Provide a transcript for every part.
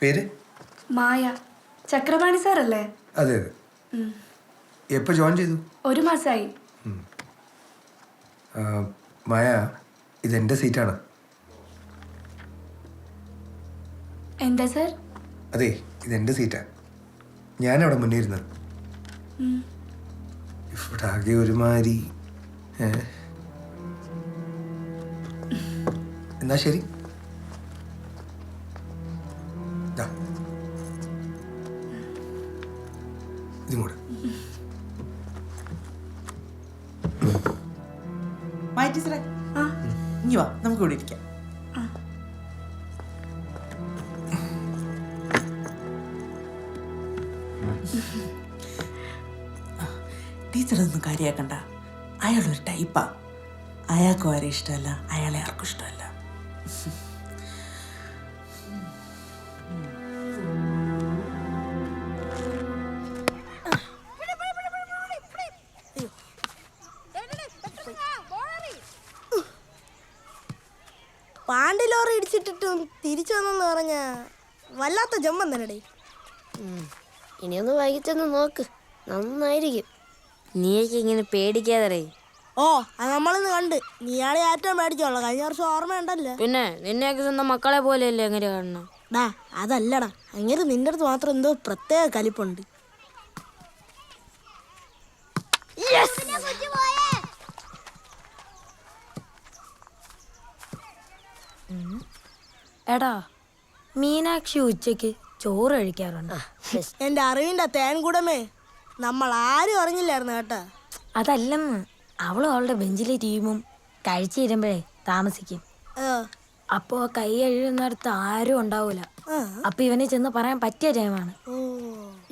പേര്? മായ. ചക്രപാണി സാറല്ലേ? അതെ അതെ. എപ്പോൾ ജോയിൻ ചെയ്തു? ഒരു മാസമായി മായ ഇതെന്റെ സീറ്റാണ്. എന്താ സാർ? അതെ ഇതെന്റെ സീറ്റാണ് അവിടെ മുന്നേ ഇരുന്നത് ഇവിടെ ആകെ ഒരുമാതിരി? എന്നാ ശരി. ഇനി വാ നമുക്ക് ഇവിടെ ഇരിക്കാം. ഒന്നും കാര്യാക്കണ്ട. അയാളൊരു ടൈപ്പാ. അയാൾക്കും ആരെ ഇഷ്ടമല്ല. അയാളെ ആർക്കും ഇഷ്ടമല്ല. പാണ്ടി ലോറി ഇടിച്ചിട്ടിട്ടും തിരിച്ചു വന്നെന്ന് പറഞ്ഞ വല്ലാത്ത ജമ്മം തന്നെടേ ഇനിയൊന്ന് വൈകിട്ടൊന്ന് നോക്ക്. നന്നായിരിക്കും. നീയൊക്കെ ഇങ്ങനെ പേടിക്കാതെ ഓ അത് നമ്മളിന്ന് കണ്ട്. നീയാളെ ഏറ്റവും പേടിച്ചോളാം കഴിഞ്ഞ വർഷം ഓർമ്മയുണ്ടല്ലോ പിന്നെ നിന്നെയൊക്കെ സ്വന്തം മക്കളെ പോലെയല്ലേ എങ്ങനെ കാണണം ഡാ അതല്ലടാ. അങ്ങനെ നിന്റെ അടുത്ത് മാത്രം എന്തോ പ്രത്യേക കലിപ്പുണ്ട്. എടാ മീനാക്ഷി ഉച്ചയ്ക്ക് ചോറ് കഴിക്കാറുണ്ട്. എന്റെ അറിവിന്റെ തേൻകൂടമേ നമ്മൾ ആരും അറിഞ്ഞില്ലായിരുന്നു കേട്ടോ. അതല്ലെന്ന് അവളും അവളുടെ ബെഞ്ചിലെ ടീമും കഴിച്ചിരുമ്പഴേ താമസിക്കും. അപ്പോ ആ കൈ എഴുതുന്നിടത്ത് ആരും ഉണ്ടാവൂല. അപ്പൊ ഇവനെ ചെന്ന് പറയാൻ പറ്റിയ ടൈമാണ്. ഓ.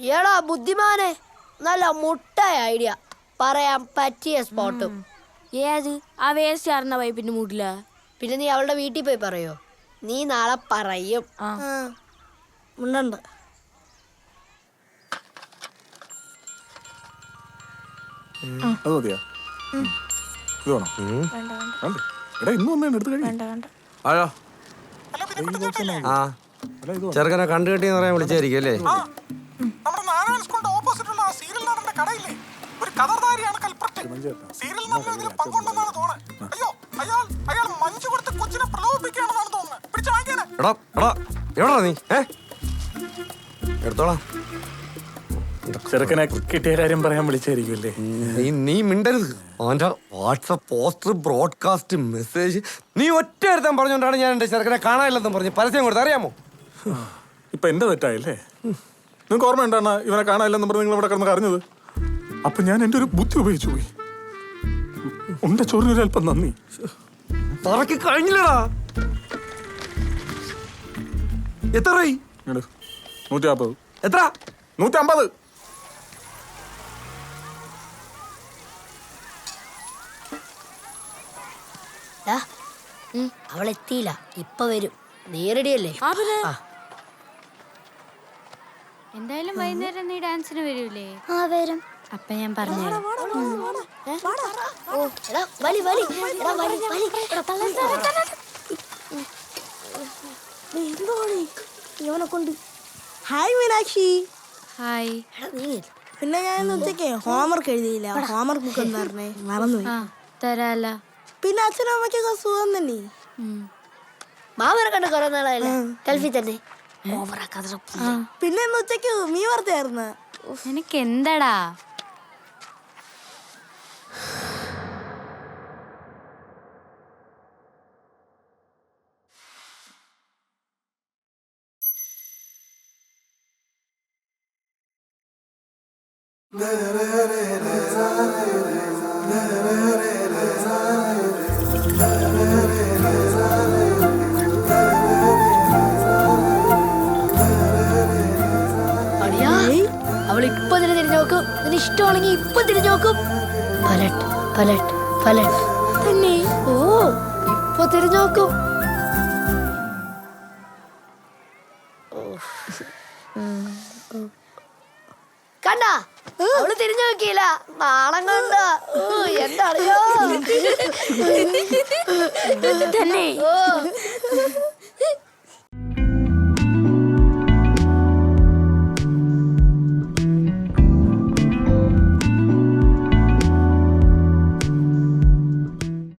ഏടാ ബുദ്ധിമാനെ നല്ല മുട്ടായ ഐഡിയ. പറയാൻ പറ്റിയ സ്പോട്ടും. ഏത്? ആ വേസ്റ്റ് ആർന്ന പൈപ്പിന്റെ മൂട്ടില. പിന്നെ നീ അവളുടെ വീട്ടിൽ പോയി പറയോ? നീ നാളെ പറയും. ഉണ്ടുണ്ട്. അത് മതിയോ? ഇത് വേണോ? വേണ്ടേ എടാ ഇന്ന് വന്നേ എടുത്ത് കഴിയും ഹലോ ആ. അല്ല ഇത് ചെറുക്കനെ കണ്ടു കിട്ടിയെന്ന് പറയാൻ വിളിച്ചായിരിക്കും അല്ലേ? നമ്മുടെ നാരായണ സ്കൂളിന്റെ ഓപ്പോസിറ്റുള്ള ആ സീരിയൽ നടന്റെ കടയില്ലേ? ഒരു കഥർദാരിയാണ് കൽപ്പറ്റ്. സീരിയൽ ഇതിൽ പങ്കുണ്ടെന്നാണ് തോന്നുന്നത്. എടാ എടാ എവിടാ നീ ഏ എടുത്തോളാം ചെറുക്കനെ കിട്ടിയ കാര്യം പറയാൻ വിളിച്ചായിരിക്കുമല്ലേ നീ നീ മിണ്ടരുത് അവന്റെ വാട്സപ്പ് പോസ്റ്റർ ബ്രോഡ്കാസ്റ്റ് മെസ്സേജ് നീ ഒറ്റ ഒരുത്തൻ പറഞ്ഞുകൊണ്ടാണ് ഞാൻ എന്റെ ചെറുക്കനെ കാണാനില്ലെന്ന് പറഞ്ഞ് പരസ്യം കൊടുത്ത് അറിയാമോ ഇപ്പൊ എന്റെ തെറ്റായില്ലേ നിങ്ങൾക്ക് ഓർമ്മ ഉണ്ടാണ് ഇവനെ കാണാനില്ലെന്ന് പറഞ്ഞ് നിങ്ങൾ ഇവിടെ കിടന്ന് അറിഞ്ഞത് അപ്പൊ ഞാൻ എന്റെ ഒരു ബുദ്ധി ഉപയോഗിച്ചു പോയി ഉണ്ട ചോറിനൊരൽപ്പം അല്പം നന്ദി പറക്കി കഴിഞ്ഞില്ലടാ എത്ര രൂപ ഇങ്ങട്. നൂറ്റി നാൽപ്പത് എത്ര? നൂറ്റി അമ്പത് അവൾ എത്തിയില്ല ഇപ്പൊ വരും. നേരടിയല്ലേ? എന്തായാലും വൈകുന്നേരം നീ ഡാൻസിന് വരൂലേ? ആ വരും. അപ്പൊ ഞാൻ പറഞ്ഞു ഓ എടാ വലി വലി. എടാ വലി വലി. എടാ. എന്താണ് ഇവനെ കൊണ്ട് ഹായ് മീനാക്ഷി. ഹായ് എടാ നീ പിന്നെ ഞാൻ ഉച്ചക്കേ ഹോംവർക്ക് എഴുതിയില്ല. ഹോംവർക്ക് ബുക്ക് എന്ന് പറഞ്ഞേ. മറന്നു ആ തരാല. പിന്നെ അച്ഛനും അമ്മയ്ക്കൊക്കെ സുഖം തന്നെ. മാമനെ കണ്ട് കുറെ നാളായില്ലേ? ഗൾഫിൽ തന്നെ. ഓവറാക്കാതെ പിന്നെ ഉച്ചയ്ക്ക് മീ വറുത്തായിരുന്നു എനിക്ക് എന്താടാ? അവൾ ഇപ്പൊ നിന്നെ തിരിഞ്ഞു നോക്കും. നിന്നെ ഇഷ്ടമാണെങ്കിൽ ഇപ്പൊ തിരിഞ്ഞു നോക്കും. പലട്ട് പലട്ട് പലട്ട്. തന്നെ? ഓ ഇപ്പൊ തിരിഞ്ഞു നോക്കും. അവൾ തിരിഞ്ഞു നോക്കിയില്ല. നാണം കണ്ട എന്താ അറിയോ? തന്നെ? ഓ.